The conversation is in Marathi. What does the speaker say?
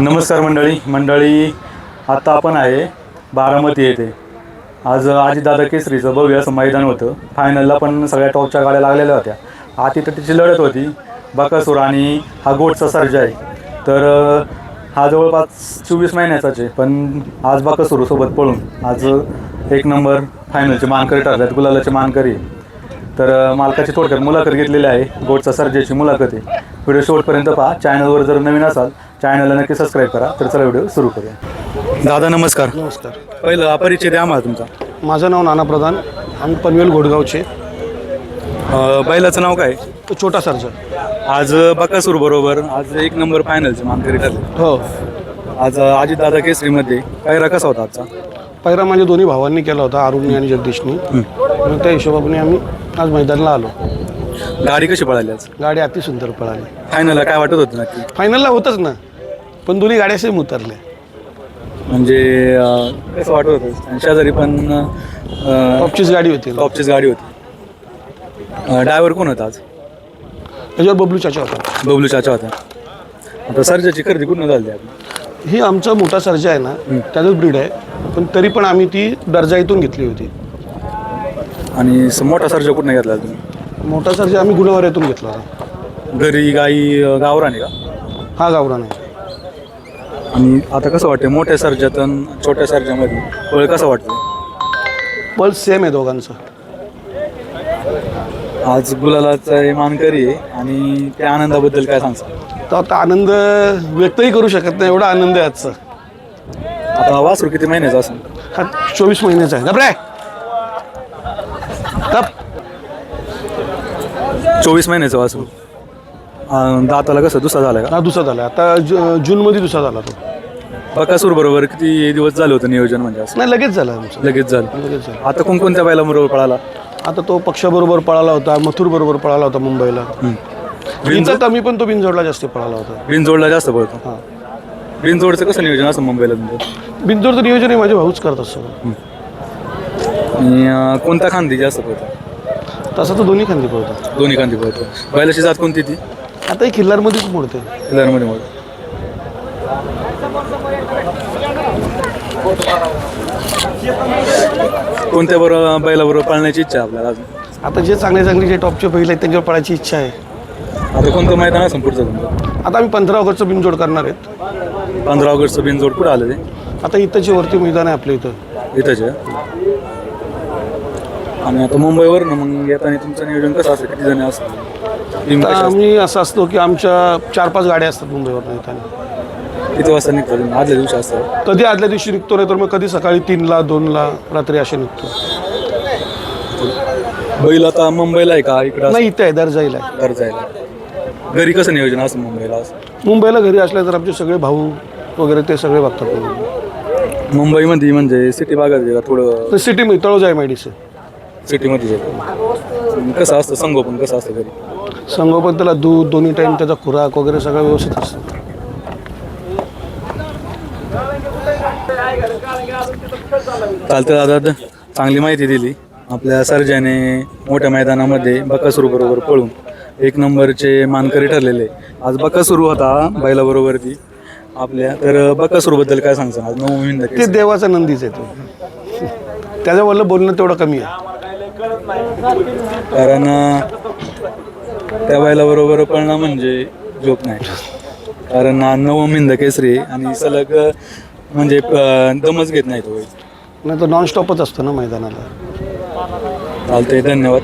नमस्कार मंडळी. मंडळी आता आपण आहे बारामती येथे. आज आजीदादा केसरीचं भव्य असं मैदान होतं. फायनलला पण सगळ्या टॉपच्या गाड्या लागलेल्या होत्या. आती तिची लढत होती. बकासूर आणि हा गोटचा सर्ज आहे. तर हा जवळपास चोवीस महिन्याचाच आहे. पण आज बकासूरसोबत पळून आज एक नंबर फायनलचे मानकरी ठरल्यात. गुलालाचे मानकरी तर मालकाची थोडक्यात मुलाखत घेतलेली आहे. गोडचा सर्जेची मुलाखत आहे. व्हिडिओ शेवटपर्यंत पहा. चॅनलवर जर नवीन असाल चॅनलला नक्की सबस्क्राईब करा. तर चला व्हिडिओ सुरू करूया. दादा नमस्कार. नमस्कार. पहिलं अपरिचय द्या आम्हाला तुमचा. माझं नाव नाना प्रधान. आम्ही पनवेल घोडगावचे अ, बैलाचं नाव काय? तो छोटा सर्जन आज बकासूर बरोबर आज एक नंबर फायनलचे मानकरी ठरले. हो. आज अजित दादा केसरीमध्ये काय कसा होता आजचा? पहिला माझ्या दोन्ही भावांनी केला होता अरुणनी आणि जगदीशनी. मग त्या हिशोबाने आम्ही आज मैदानाला आलो. गाडी कशी पळाली आज? गाडी अति सुंदर पळाली फायनलला काय वाटत होतं नक्की? फायनलला होतच ना. पण दोन्ही गाड्या सेम उतरल्या. म्हणजे अ, कसं वाटत होतं. आणि शेजारी पण अ, टॉपचीच गाडी होती. टॉपचीच गाडी होती. ड्रायव्हर कोण होता आज? त्याच्यावर बबलू चाचा होता. बबलू चाचा होता. आता सर्जाची खरेदी कुठून झाली आपली? ही आमचा मोठा सर्जा आहे ना त्याचाच ब्रीड आहे. पण तरी पण आम्ही ती दर्जाईतून घेतली होती. आणि स- मोठा सर्जा कुठून घेतला तुम्ही? मोठा सर्जा आम्ही गुणवाऱ्यातून घेतला होता. घरी गाई अ, गावरान आहे का? हा गावरान आहे. आणि आता कसं वाटतं मोठ्या सर्जात आणि छोट्या सर्जामध्ये पळ कसं वाटतं पल्स सेम आहे दोघांचं. आज गुलालाचा हे मानकरी आहे आणि त्या आनंदाबद्दल काय सांगसा तर आता आनंद व्यक्तही करू शकत नाही एवढा आनंद आहे आजचा. आता वासरू किती महिन्याचा असेल? हा चोवीस महिन्याचा आहे. गप चोवीस महिन्याचं वासरू. दाताला कसं? दुसरा झाला का? हा दुसरा झाला. आता जु- जूनमध्ये दुसरा झाला तो. बकासूर बरोबर किती दिवस झालं होतं नियोजन म्हणजे असं? नाही लगेच झाला आमचं. लगेच झालं. लगेच झालं. आता कोणकोणत्या बैला बरोबर पळाला? आता तो पक्षाबरोबर पळाला होता मथुर बरोबर पळाला होता मुंबईला. इथं कमी पण तो बिनजोडला जास्त पळाला होता. बिनजोडला जास्त पळतो? हा. बिनजोडचं कसं नियोजन असं मुंबईला तुमचं? बिनजोडचं नियोजन हे माझे भाऊच करतात सगळं आणि अं, कोणता खांदी जास्त पळतो? तसं तो दोन्ही खांदी पळतो. दोन्ही खांदी पळतो. बैलाची जात कोणती ती? आता ही खिल्लारमध्येच मोडते मध्ये मोड कोणत्या बरोबर बैलाबरोबर पाळण्याची इच्छा आहे आपल्याला अजून? आता जे चांगले चांगले जे टॉपचे बैल आहेत त्यांच्यावर पळायची इच्छा आहे. आता कोणतं मैदान असं पुढचं तुमचं आता आम्ही पंधरा ऑगस्टचं बिनजोड करणार आहेत. पंधरा ऑगस्टचं बिनजोड कुठं आलं ते आता इथंची वरती मैदान आहे आपल्या इथं. इथंच? आहे आणि आता मुंबईवर ना मग येताना तुमचं नियोजन कसं असतं? किती जण असतं टीम तर कशी असते? आम्ही असं असतो की आमच्या चार पाच गाड्या असतात मुंबईवर येताना. किती वाजता निघतो तुम्ही? आदल्या दिवशी असतं? कधी आदल्या दिवशी निघतो नाही तर मग कधी सकाळी तीनला दोनला रात्री असे निघतो. बैल आता मुंबईला आहे का? इकडं नाही इथे आहे दर्जाईला आहे. घर जायला घरी कसं नियोजन असतं मुंबईला असं? मुंबईला घरी असल्या तर आमचे सगळे भाऊ वगैरे ते सगळे बघतात. मुंबईमध्ये म्हणजे सिटी भागात का थोडं तर सिटीमध्ये तळोजा आहे मेडिसिन सिटीमध्ये कसं असतं संगोपन कसं असतं घरी? संगोपन त्याला दूध दोन्ही टाईम त्याचा खुराक वगैरे सगळं व्यवस्थित असतं. चालतं दादा चांगली माहिती दिली. आपल्या सर्जाने मोठ्या मैदानामध्ये बकासूर बरोबर पळून एक नंबरचे मानकरी ठरलेले. आज बकासूर होता बैलाबरोबर ती. आपल्या तर बकासूरबद्दल काय सांगता आज नऊ ते देवाचा नंदीच आहे तो. त्याच्यावरलं बोलणं तेवढं कमी आहे. कारण त्या बैलाबरोबर पळणं म्हणजे जोक नाही. कारण नवम हिंद केसरी आणि सलग म्हणजे दमच घेत नाही तो बैल. नाही तर नॉनस्टॉपच असतो ना मैदानाला. चालतंय धन्यवाद.